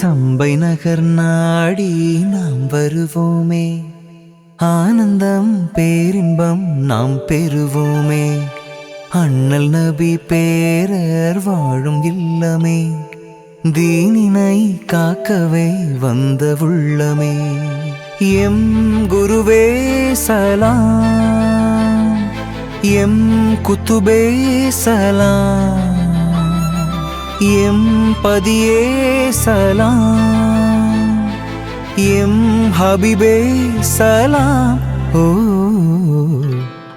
சம்பை நகர் நாடி நாம் வருவோமே. ஆனந்தம் பேரின்பம் நாம் பெறுவோமே. அண்ணல் நபி பேரர் வாழும் இல்லமே. தீனினை காக்கவே வந்த உள்ளமே. எம் குருவே சலாம். எம் குத்துபே சலாம். எம் பதியே சலாம். எம் ஹபிபே சலாம். ஓ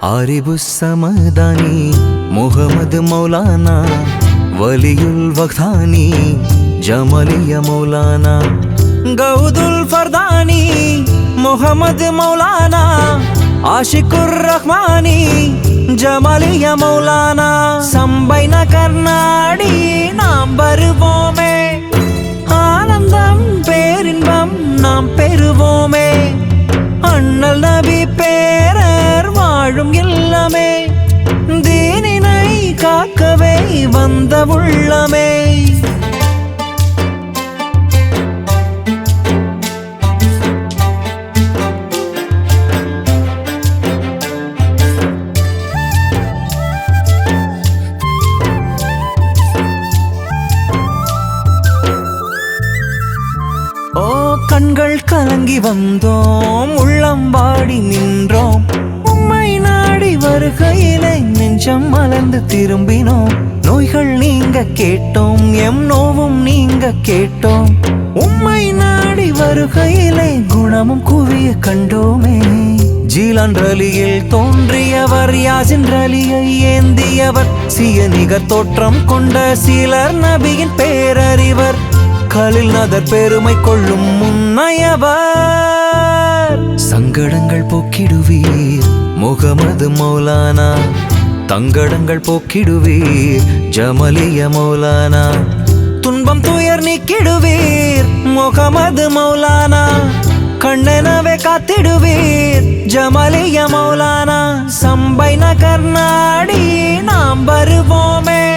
ஆரிபு சமதானி முகமது மௌலானா வலியுல் வக்தானி ஜமலிய மௌலானா கௌதுல் ஃபர்தானி முகமது மௌலானா ஆஷிகுர் ரஹ்மானி ஜமலிய மௌலானா சம்பை நகர்நாடி நாம் வருவோமே. ஆனந்தம் பேரின்பம் நாம் பெறுவோமே. அண்ணல் நபி பேரர் வாழும் இல்லமே. தீனினை காக்கவே வந்த உள்ளமே. கண்கள் கலங்கி வந்தோம். உள்ளம் வாடி நின்றோம். உம்மை நாடி வருகையிலே நெஞ்சம் மலர்ந்து திரும்பினோம். நோய்கள் நீங்க கேட்டோம். எம் நோவும் நீங்க கேட்டோம். உம்மை நாடி வருகையிலே குணமும் குவிய கண்டோமே. ஜீலான் ரலியில் தோன்றியவர் யாசின் ரலியை ஏந்தியவர். சிய நிகர் தோற்றம் கொண்ட சீலர் நபியின் பேரறிவர் கலில் நதர் பெருமை கொள்ளும் முன்னையவர். சங்கடங்கள் போக்கிடுவீர். முகமது மௌலானா தங்கடங்கள் போக்கிடுவீர். ஜமலிய மௌலானா துன்பம் துயர் நீக்கிடுவீர். முகமது மௌலானா கண்ணெனவே காத்திடுவீர். ஜமலிய மௌலானா சம்பை நகர் நாடி நாம் வருவோமே.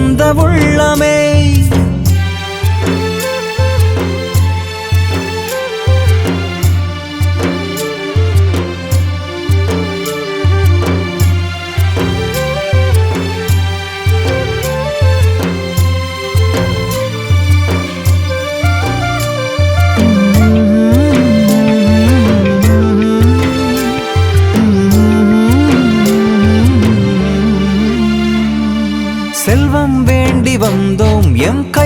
வந்த உள்ளமே.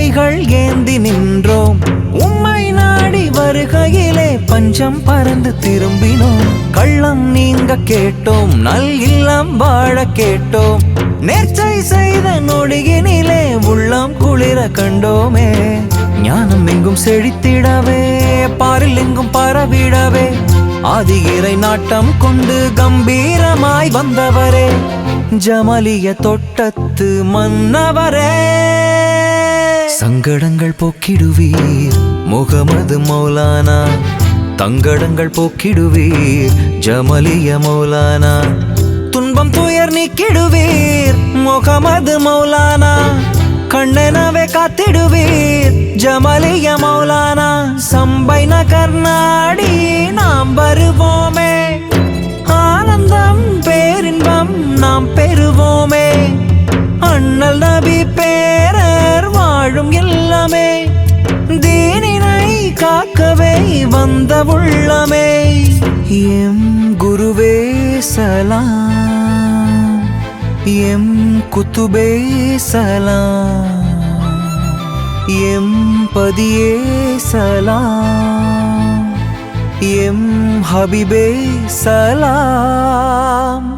எம் கைகள் ஏந்தி நின்றோம். உம்மை நாடி வருகையிலே பஞ்சம் பறந்து திரும்பினோம். கள்ளம் நீங்க கேட்டோம் நல் இல்லம் வாழ கேட்டோம். நேர்ச்சை செய்த நொடியினிலே உள்ளம் குளிர கண்டோமே. ஞானம் எங்கும் செழித்திடவே பாரில் எங்கும் பரவிடவே. ஆதி இறை நாட்டம் கொண்டு கம்பீரமாய் வந்தவரே. ஜமலிய தொட்டத்து மன்னவரே. சங்கடங்கள் போக்கிடுவீர். முகமது மௌலானா தங்கடங்கள் போக்கிடுவீர். ஜமலிய மௌலானா துன்பம் துயர் நீக்கிடுவீர். முகமது மௌலானா கண்ணனவே காத்திடுவீர். ஜமலிய மௌலானா சம்பை நகர் நாடி நாம் வந்த உள்ளமே எம் குருவே சலாம் எம் குத்துபே சலாம் எம் பதியே சலாம் எம் ஹபிபே சலாம்.